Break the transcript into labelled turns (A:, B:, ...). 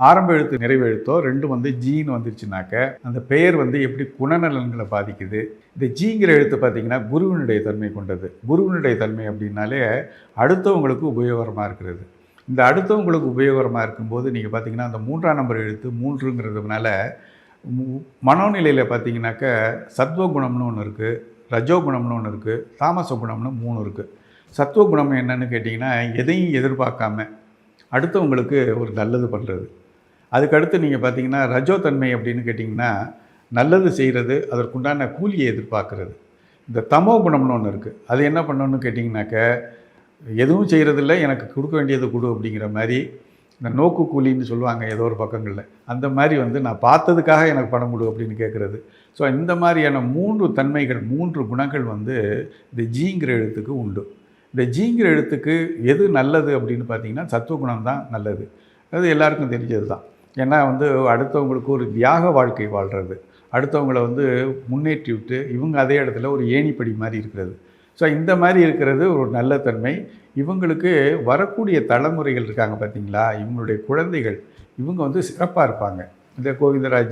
A: ஆரம்ப எழுத்து நிறைவெழுத்தோ ரெண்டும் வந்து ஜீன்னு வந்துருச்சுனாக்க அந்த பெயர் வந்து எப்படி குணநலன்களை பாதிக்குது? இந்த ஜீங்கிற எழுத்து பார்த்தீங்கன்னா குருவினுடைய தன்மை கொண்டது. குருவினுடைய தன்மை அப்படின்னாலே அடுத்தவங்களுக்கு உபயோகரமாக இருக்கிறது. இந்த அடுத்தவங்களுக்கு உபயோகரமாக இருக்கும்போது நீங்கள் பார்த்தீங்கன்னா அந்த மூன்றாம் நம்பர் எழுத்து மூன்றுங்கிறதுனால மனோநிலையில் பார்த்தீங்கன்னாக்க சத்வ குணம்னு ஒன்று இருக்குது ரஜோ குணம்னு ஒன்று இருக்குது தாமச குணம்னு மூணு இருக்குது சத்துவ குணம் என்னன்னு கேட்டிங்கன்னா எதையும் எதிர்பார்க்காம அடுத்தவங்களுக்கு ஒரு நல்லது பண்ணுறது அதுக்கடுத்து நீங்கள் பார்த்தீங்கன்னா ரஜோ தன்மை அப்படின்னு கேட்டிங்கன்னா நல்லது செய்கிறது அதற்குண்டான கூலியை எதிர்பார்க்கறது. இந்த தமோ குணம்னு ஒன்று இருக்குது அது என்ன பண்ணணும்னு கேட்டிங்கனாக்க எதுவும் செய்கிறதில்ல எனக்கு கொடுக்க வேண்டியது கொடு அப்படிங்கிற மாதிரி இந்த நோக்கு கூலின்னு சொல்லுவாங்க ஏதோ ஒரு பக்கங்களில். அந்த மாதிரி வந்து நான் பார்த்ததுக்காக எனக்கு பணம் கொடு அப்படின்னு கேட்குறது ஸோ இந்த மாதிரியான மூன்று தன்மைகள் மூன்று குணங்கள் வந்து இந்த ஜீங்கிற எழுத்துக்கு உண்டு. இந்த ஜீங்கிற எழுத்துக்கு எது நல்லது அப்படின்னு பார்த்தீங்கன்னா சத்துவகுணம் தான் நல்லது. அது எல்லாருக்கும் தெரிஞ்சது தான் ஏன்னா வந்து அடுத்தவங்களுக்கு ஒரு தியாக வாழ்க்கை வாழ்கிறது அடுத்தவங்கள வந்து முன்னேற்றி விட்டு இவங்க அதே இடத்துல ஒரு ஏணிப்படி மாதிரி இருக்கிறது. ஸோ இந்த மாதிரி இருக்கிறது ஒரு நல்ல தன்மை. இவங்களுக்கு வரக்கூடிய தலைமுறைகள் இருக்காங்க பார்த்தீங்களா இவங்களுடைய குழந்தைகள் இவங்க வந்து சிறப்பாக இருப்பாங்க. இந்த கோவிந்தராஜ்